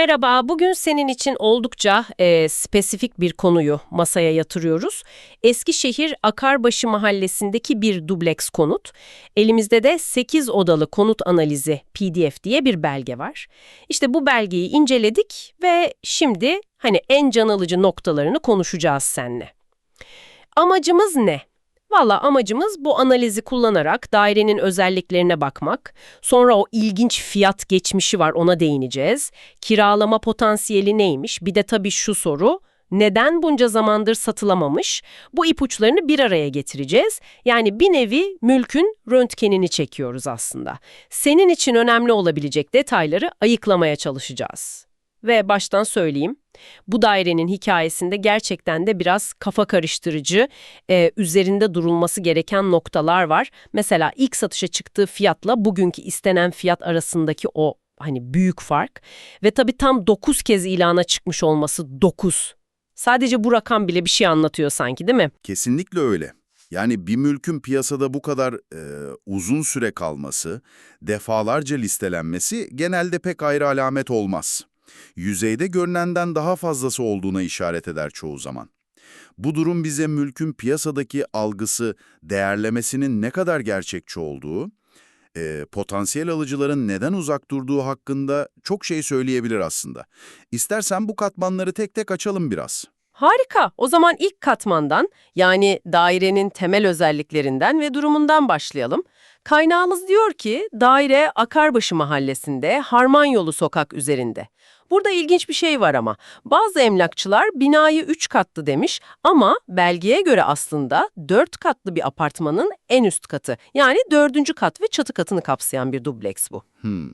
Merhaba, bugün senin için oldukça e, spesifik bir konuyu masaya yatırıyoruz. Eskişehir Akarbaşı Mahallesi'ndeki bir dubleks konut. Elimizde de 8 odalı konut analizi PDF diye bir belge var. İşte bu belgeyi inceledik ve şimdi hani en can alıcı noktalarını konuşacağız seninle. Amacımız ne? Valla amacımız bu analizi kullanarak dairenin özelliklerine bakmak, sonra o ilginç fiyat geçmişi var ona değineceğiz, kiralama potansiyeli neymiş, bir de tabii şu soru, neden bunca zamandır satılamamış? Bu ipuçlarını bir araya getireceğiz. Yani bir nevi mülkün röntgenini çekiyoruz aslında. Senin için önemli olabilecek detayları ayıklamaya çalışacağız. Ve baştan söyleyeyim, bu dairenin hikayesinde gerçekten de biraz kafa karıştırıcı, e, üzerinde durulması gereken noktalar var. Mesela ilk satışa çıktığı fiyatla bugünkü istenen fiyat arasındaki o hani büyük fark ve tabii tam 9 kez ilana çıkmış olması 9. Sadece bu rakam bile bir şey anlatıyor sanki değil mi? Kesinlikle öyle. Yani bir mülkün piyasada bu kadar e, uzun süre kalması, defalarca listelenmesi genelde pek ayrı alamet olmaz. Yüzeyde görünenden daha fazlası olduğuna işaret eder çoğu zaman. Bu durum bize mülkün piyasadaki algısı, değerlemesinin ne kadar gerçekçi olduğu, e, potansiyel alıcıların neden uzak durduğu hakkında çok şey söyleyebilir aslında. İstersen bu katmanları tek tek açalım biraz. Harika. O zaman ilk katmandan yani dairenin temel özelliklerinden ve durumundan başlayalım. Kaynağımız diyor ki daire Akarbaşı mahallesinde Harman Yolu sokak üzerinde. Burada ilginç bir şey var ama. Bazı emlakçılar binayı 3 katlı demiş ama belgeye göre aslında 4 katlı bir apartmanın en üst katı. Yani 4. kat ve çatı katını kapsayan bir dubleks bu. Hmm.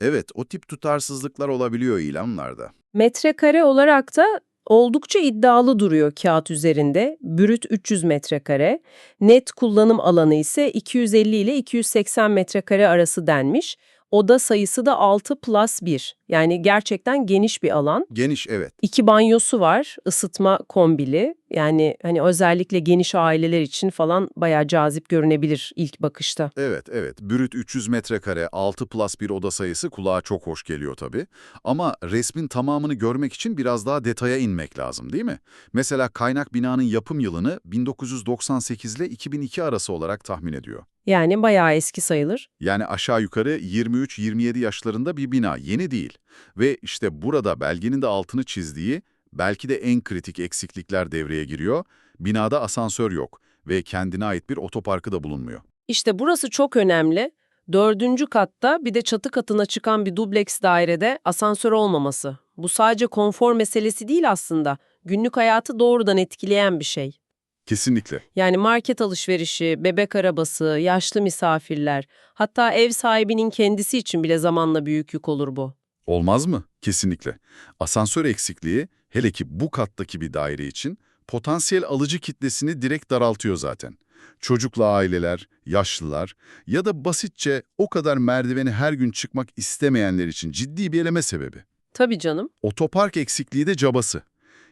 Evet, o tip tutarsızlıklar olabiliyor ilanlarda. Metrekare olarak da oldukça iddialı duruyor kağıt üzerinde. Brüt 300 metrekare, net kullanım alanı ise 250 ile 280 metrekare arası denmiş. Oda sayısı da 6 plus 1. Yani gerçekten geniş bir alan. Geniş, evet. İki banyosu var, ısıtma kombili. Yani hani özellikle geniş aileler için falan bayağı cazip görünebilir ilk bakışta. Evet, evet. Brüt 300 metrekare, 6 plus bir oda sayısı kulağa çok hoş geliyor tabii. Ama resmin tamamını görmek için biraz daha detaya inmek lazım değil mi? Mesela kaynak binanın yapım yılını 1998 ile 2002 arası olarak tahmin ediyor. Yani bayağı eski sayılır. Yani aşağı yukarı 23-27 yaşlarında bir bina, yeni değil. Ve işte burada belgenin de altını çizdiği, belki de en kritik eksiklikler devreye giriyor. Binada asansör yok ve kendine ait bir otoparkı da bulunmuyor. İşte burası çok önemli. Dördüncü katta bir de çatı katına çıkan bir dubleks dairede asansör olmaması. Bu sadece konfor meselesi değil aslında. Günlük hayatı doğrudan etkileyen bir şey. Kesinlikle. Yani market alışverişi, bebek arabası, yaşlı misafirler, hatta ev sahibinin kendisi için bile zamanla büyük yük olur bu. Olmaz mı? Kesinlikle. Asansör eksikliği, hele ki bu kattaki bir daire için, potansiyel alıcı kitlesini direkt daraltıyor zaten. Çocuklu aileler, yaşlılar ya da basitçe o kadar merdiveni her gün çıkmak istemeyenler için ciddi bir eleme sebebi. Tabii canım. Otopark eksikliği de cabası.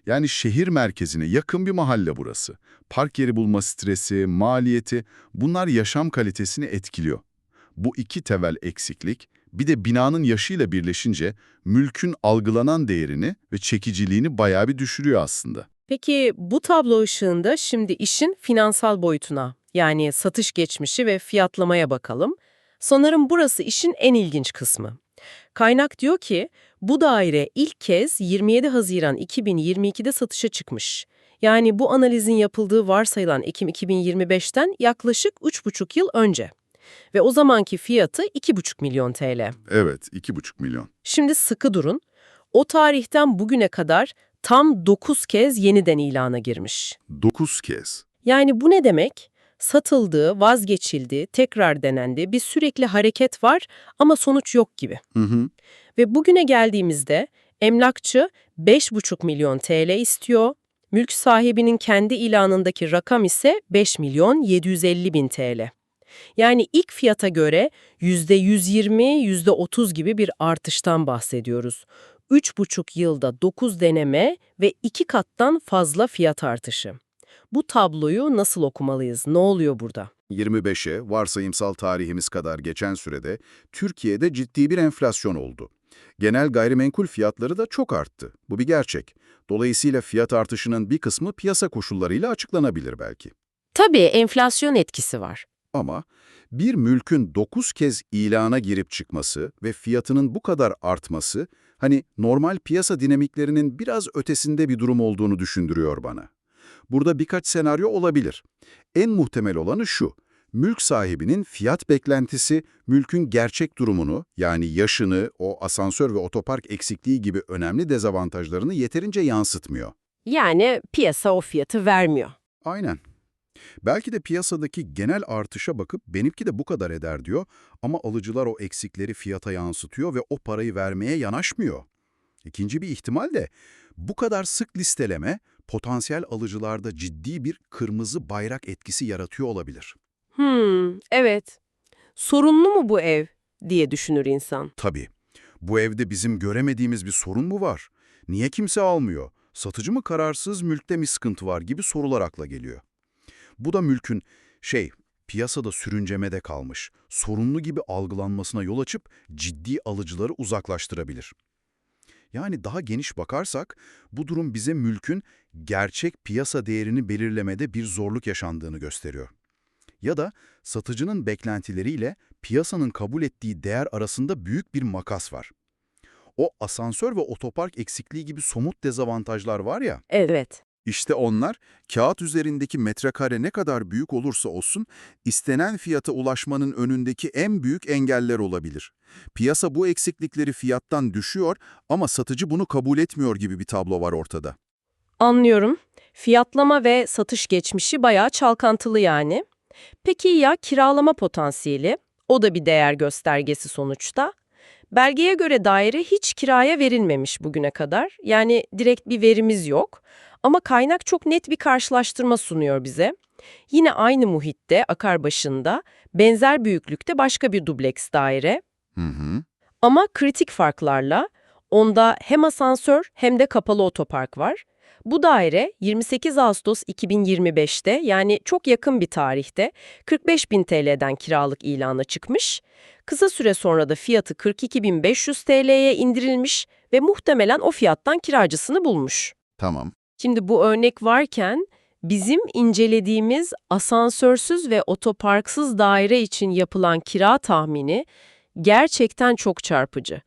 Yani şehir merkezine yakın bir mahalle burası. Park yeri bulma stresi, maliyeti bunlar yaşam kalitesini etkiliyor. Bu iki temel eksiklik bir de binanın yaşıyla birleşince mülkün algılanan değerini ve çekiciliğini bayağı bir düşürüyor aslında. Peki bu tablo ışığında şimdi işin finansal boyutuna, yani satış geçmişi ve fiyatlamaya bakalım. Sanırım burası işin en ilginç kısmı. Kaynak diyor ki, bu daire ilk kez 27 Haziran 2022'de satışa çıkmış. Yani bu analizin yapıldığı varsayılan Ekim 2025'ten yaklaşık 3,5 yıl önce. Ve o zamanki fiyatı 2,5 milyon TL. Evet, 2,5 milyon. Şimdi sıkı durun. O tarihten bugüne kadar tam 9 kez yeniden ilana girmiş. 9 kez. Yani bu ne demek? Satıldı, vazgeçildi, tekrar denendi, bir sürekli hareket var ama sonuç yok gibi. Hı hı. Ve bugüne geldiğimizde emlakçı 5,5 milyon TL istiyor, mülk sahibinin kendi ilanındaki rakam ise 5 milyon 750 bin TL. Yani ilk fiyata göre %120, %30 gibi bir artıştan bahsediyoruz. 3,5 yılda 9 deneme ve 2 kattan fazla fiyat artışı. Bu tabloyu nasıl okumalıyız? Ne oluyor burada? 25'e varsayımsal tarihimiz kadar geçen sürede Türkiye'de ciddi bir enflasyon oldu. Genel gayrimenkul fiyatları da çok arttı. Bu bir gerçek. Dolayısıyla fiyat artışının bir kısmı piyasa koşullarıyla açıklanabilir belki. Tabii enflasyon etkisi var. Ama bir mülkün 9 kez ilana girip çıkması ve fiyatının bu kadar artması, hani normal piyasa dinamiklerinin biraz ötesinde bir durum olduğunu düşündürüyor bana. Burada birkaç senaryo olabilir. En muhtemel olanı şu, mülk sahibinin fiyat beklentisi, mülkün gerçek durumunu, yani yaşını, o asansör ve otopark eksikliği gibi önemli dezavantajlarını yeterince yansıtmıyor. Yani piyasa o fiyatı vermiyor. Aynen. Belki de piyasadaki genel artışa bakıp benimki de bu kadar eder diyor ama alıcılar o eksikleri fiyata yansıtıyor ve o parayı vermeye yanaşmıyor. İkinci bir ihtimal de bu kadar sık listeleme potansiyel alıcılarda ciddi bir kırmızı bayrak etkisi yaratıyor olabilir. Hmm, evet. Sorunlu mu bu ev diye düşünür insan. Tabii. Bu evde bizim göremediğimiz bir sorun mu var? Niye kimse almıyor? Satıcı mı kararsız, mülkte mi sıkıntı var gibi sorular akla geliyor. Bu da mülkün şey, piyasada sürüncemede kalmış, sorunlu gibi algılanmasına yol açıp ciddi alıcıları uzaklaştırabilir. Yani daha geniş bakarsak, bu durum bize mülkün gerçek piyasa değerini belirlemede bir zorluk yaşandığını gösteriyor. Ya da satıcının beklentileriyle piyasanın kabul ettiği değer arasında büyük bir makas var. O asansör ve otopark eksikliği gibi somut dezavantajlar var ya, Evet. İşte onlar kağıt üzerindeki metrekare ne kadar büyük olursa olsun istenen fiyata ulaşmanın önündeki en büyük engeller olabilir. Piyasa bu eksiklikleri fiyattan düşüyor ama satıcı bunu kabul etmiyor gibi bir tablo var ortada. Anlıyorum. Fiyatlama ve satış geçmişi bayağı çalkantılı yani. Peki ya kiralama potansiyeli? O da bir değer göstergesi sonuçta. Belgeye göre daire hiç kiraya verilmemiş bugüne kadar. Yani direkt bir verimiz yok. Ama kaynak çok net bir karşılaştırma sunuyor bize. Yine aynı muhitte, akar başında, benzer büyüklükte başka bir dubleks daire. Hı hı. Ama kritik farklarla onda hem asansör hem de kapalı otopark var. Bu daire 28 Ağustos 2025'te yani çok yakın bir tarihte 45 bin TL'den kiralık ilana çıkmış. Kısa süre sonra da fiyatı 42.500 TL'ye indirilmiş ve muhtemelen o fiyattan kiracısını bulmuş. Tamam. Şimdi bu örnek varken bizim incelediğimiz asansörsüz ve otoparksız daire için yapılan kira tahmini gerçekten çok çarpıcı.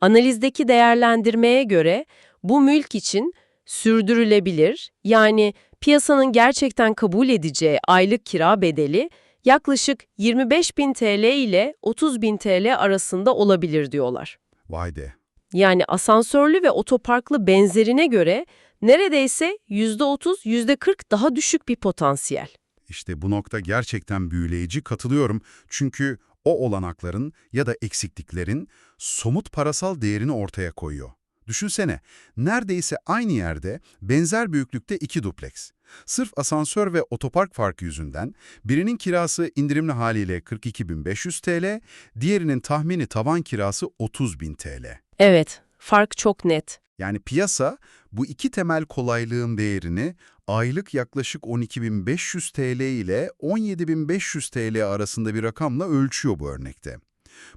Analizdeki değerlendirmeye göre bu mülk için sürdürülebilir, yani piyasanın gerçekten kabul edeceği aylık kira bedeli yaklaşık 25.000 TL ile 30.000 TL arasında olabilir diyorlar. Vay de. Yani asansörlü ve otoparklı benzerine göre neredeyse %30, %40 daha düşük bir potansiyel. İşte bu nokta gerçekten büyüleyici katılıyorum. Çünkü o olanakların ya da eksikliklerin somut parasal değerini ortaya koyuyor. Düşünsene, neredeyse aynı yerde benzer büyüklükte iki dupleks. Sırf asansör ve otopark farkı yüzünden birinin kirası indirimli haliyle 42.500 TL, diğerinin tahmini tavan kirası 30.000 TL. Evet, fark çok net. Yani piyasa bu iki temel kolaylığın değerini aylık yaklaşık 12.500 TL ile 17.500 TL arasında bir rakamla ölçüyor bu örnekte.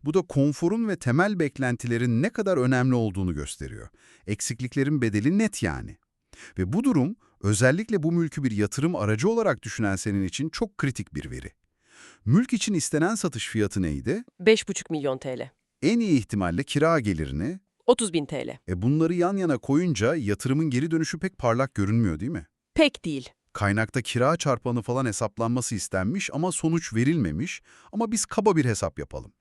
Bu da konforun ve temel beklentilerin ne kadar önemli olduğunu gösteriyor. Eksikliklerin bedeli net yani. Ve bu durum özellikle bu mülkü bir yatırım aracı olarak düşünen senin için çok kritik bir veri. Mülk için istenen satış fiyatı neydi? 5,5 milyon TL. En iyi ihtimalle kira gelirini, 30 bin TL. e bunları yan yana koyunca yatırımın geri dönüşü pek parlak görünmüyor değil mi? Pek değil. Kaynakta kira çarpanı falan hesaplanması istenmiş ama sonuç verilmemiş ama biz kaba bir hesap yapalım.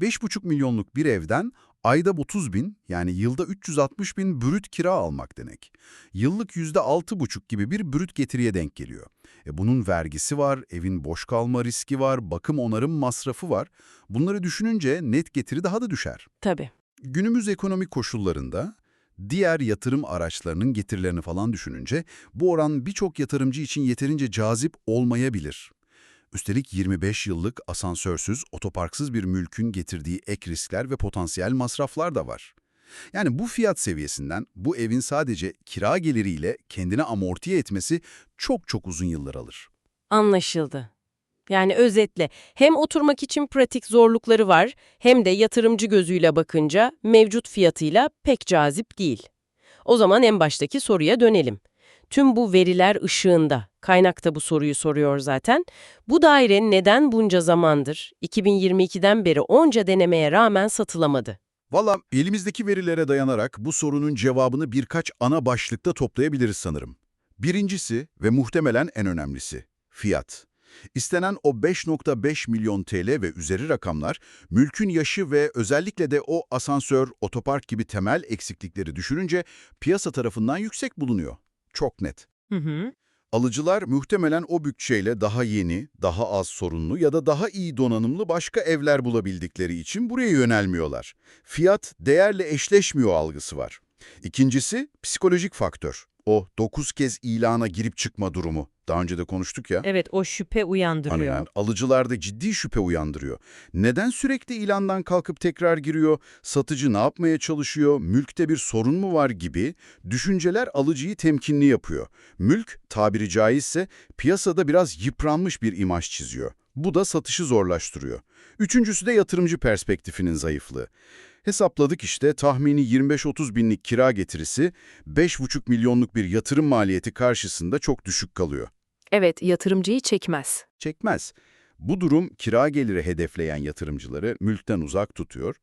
5,5 milyonluk bir evden ayda 30 bin yani yılda 360 bin brüt kira almak demek. Yıllık %6,5 gibi bir brüt getiriye denk geliyor. E bunun vergisi var, evin boş kalma riski var, bakım onarım masrafı var. Bunları düşününce net getiri daha da düşer. Tabii. Günümüz ekonomik koşullarında diğer yatırım araçlarının getirilerini falan düşününce bu oran birçok yatırımcı için yeterince cazip olmayabilir. Üstelik 25 yıllık asansörsüz, otoparksız bir mülkün getirdiği ek riskler ve potansiyel masraflar da var. Yani bu fiyat seviyesinden bu evin sadece kira geliriyle kendine amortiye etmesi çok çok uzun yıllar alır. Anlaşıldı. Yani özetle hem oturmak için pratik zorlukları var hem de yatırımcı gözüyle bakınca mevcut fiyatıyla pek cazip değil. O zaman en baştaki soruya dönelim. Tüm bu veriler ışığında, kaynak da bu soruyu soruyor zaten, bu daire neden bunca zamandır, 2022'den beri onca denemeye rağmen satılamadı? Valla elimizdeki verilere dayanarak bu sorunun cevabını birkaç ana başlıkta toplayabiliriz sanırım. Birincisi ve muhtemelen en önemlisi, fiyat. İstenen o 5.5 milyon TL ve üzeri rakamlar, mülkün yaşı ve özellikle de o asansör, otopark gibi temel eksiklikleri düşününce piyasa tarafından yüksek bulunuyor. Çok net. Hı hı. Alıcılar muhtemelen o bütçeyle daha yeni, daha az sorunlu ya da daha iyi donanımlı başka evler bulabildikleri için buraya yönelmiyorlar. Fiyat değerle eşleşmiyor algısı var. İkincisi psikolojik faktör. O 9 kez ilana girip çıkma durumu. Daha önce de konuştuk ya. Evet, o şüphe uyandırıyor. Aynen. Alıcılarda ciddi şüphe uyandırıyor. Neden sürekli ilandan kalkıp tekrar giriyor, satıcı ne yapmaya çalışıyor, mülkte bir sorun mu var gibi düşünceler alıcıyı temkinli yapıyor. Mülk, tabiri caizse piyasada biraz yıpranmış bir imaj çiziyor. Bu da satışı zorlaştırıyor. Üçüncüsü de yatırımcı perspektifinin zayıflığı. Hesapladık işte tahmini 25-30 binlik kira getirisi 5,5 milyonluk bir yatırım maliyeti karşısında çok düşük kalıyor. Evet, yatırımcıyı çekmez. Çekmez. Bu durum kira geliri hedefleyen yatırımcıları mülkten uzak tutuyor.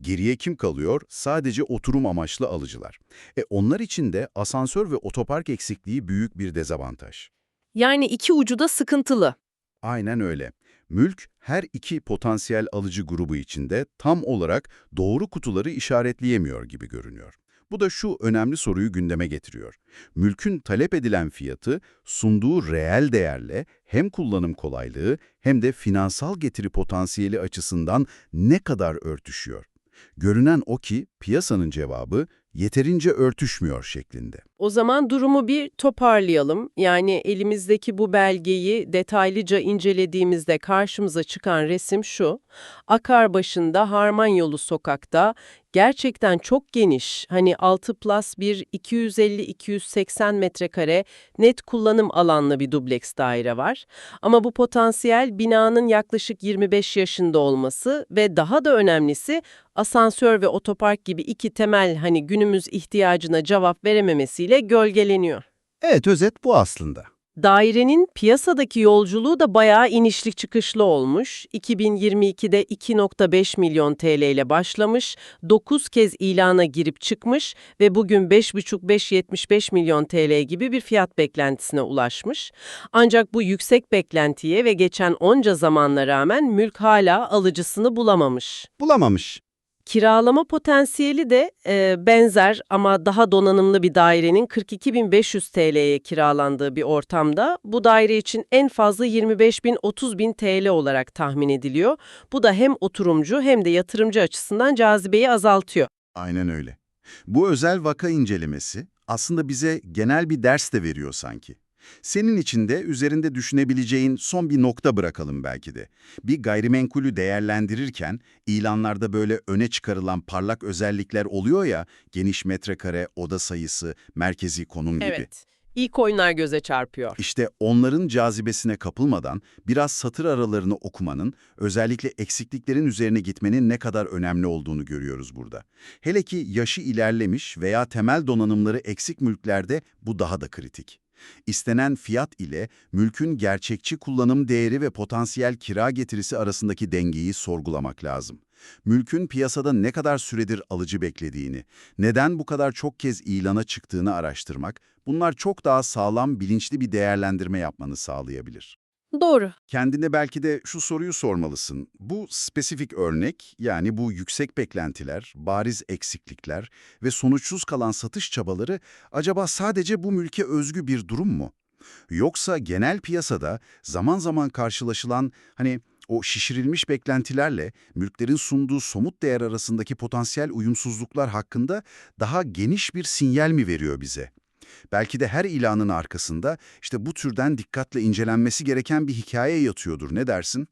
Geriye kim kalıyor? Sadece oturum amaçlı alıcılar. E onlar için de asansör ve otopark eksikliği büyük bir dezavantaj. Yani iki ucu da sıkıntılı. Aynen öyle. Mülk her iki potansiyel alıcı grubu içinde tam olarak doğru kutuları işaretleyemiyor gibi görünüyor. Bu da şu önemli soruyu gündeme getiriyor. Mülkün talep edilen fiyatı sunduğu reel değerle hem kullanım kolaylığı hem de finansal getiri potansiyeli açısından ne kadar örtüşüyor? Görünen o ki piyasanın cevabı yeterince örtüşmüyor şeklinde. O zaman durumu bir toparlayalım. Yani elimizdeki bu belgeyi detaylıca incelediğimizde karşımıza çıkan resim şu. Akarbaşı'nda Harman Yolu sokakta gerçekten çok geniş, hani 6 plus bir 250-280 metrekare net kullanım alanlı bir dubleks daire var. Ama bu potansiyel binanın yaklaşık 25 yaşında olması ve daha da önemlisi asansör ve otopark gibi iki temel hani günümüz ihtiyacına cevap verememesiyle gölgeleniyor. Evet, özet bu aslında. Dairenin piyasadaki yolculuğu da bayağı inişli çıkışlı olmuş. 2022'de 2.5 milyon TL ile başlamış, 9 kez ilana girip çıkmış ve bugün 5,5-5,75 milyon TL gibi bir fiyat beklentisine ulaşmış. Ancak bu yüksek beklentiye ve geçen onca zamanla rağmen mülk hala alıcısını bulamamış. Bulamamış. Kiralama potansiyeli de e, benzer ama daha donanımlı bir dairenin 42.500 TL'ye kiralandığı bir ortamda bu daire için en fazla 25.000-30.000 TL olarak tahmin ediliyor. Bu da hem oturumcu hem de yatırımcı açısından cazibeyi azaltıyor. Aynen öyle. Bu özel vaka incelemesi aslında bize genel bir ders de veriyor sanki. Senin için de üzerinde düşünebileceğin son bir nokta bırakalım belki de. Bir gayrimenkulü değerlendirirken ilanlarda böyle öne çıkarılan parlak özellikler oluyor ya, geniş metrekare, oda sayısı, merkezi konum gibi. Evet. İlk oyunlar göze çarpıyor. İşte onların cazibesine kapılmadan biraz satır aralarını okumanın, özellikle eksikliklerin üzerine gitmenin ne kadar önemli olduğunu görüyoruz burada. Hele ki yaşı ilerlemiş veya temel donanımları eksik mülklerde bu daha da kritik. İstenen fiyat ile mülkün gerçekçi kullanım değeri ve potansiyel kira getirisi arasındaki dengeyi sorgulamak lazım. Mülkün piyasada ne kadar süredir alıcı beklediğini, neden bu kadar çok kez ilana çıktığını araştırmak, bunlar çok daha sağlam, bilinçli bir değerlendirme yapmanı sağlayabilir. Doğru. Kendine belki de şu soruyu sormalısın. Bu spesifik örnek, yani bu yüksek beklentiler, bariz eksiklikler ve sonuçsuz kalan satış çabaları acaba sadece bu mülke özgü bir durum mu? Yoksa genel piyasada zaman zaman karşılaşılan hani o şişirilmiş beklentilerle mülklerin sunduğu somut değer arasındaki potansiyel uyumsuzluklar hakkında daha geniş bir sinyal mi veriyor bize? Belki de her ilanın arkasında işte bu türden dikkatle incelenmesi gereken bir hikaye yatıyordur. Ne dersin?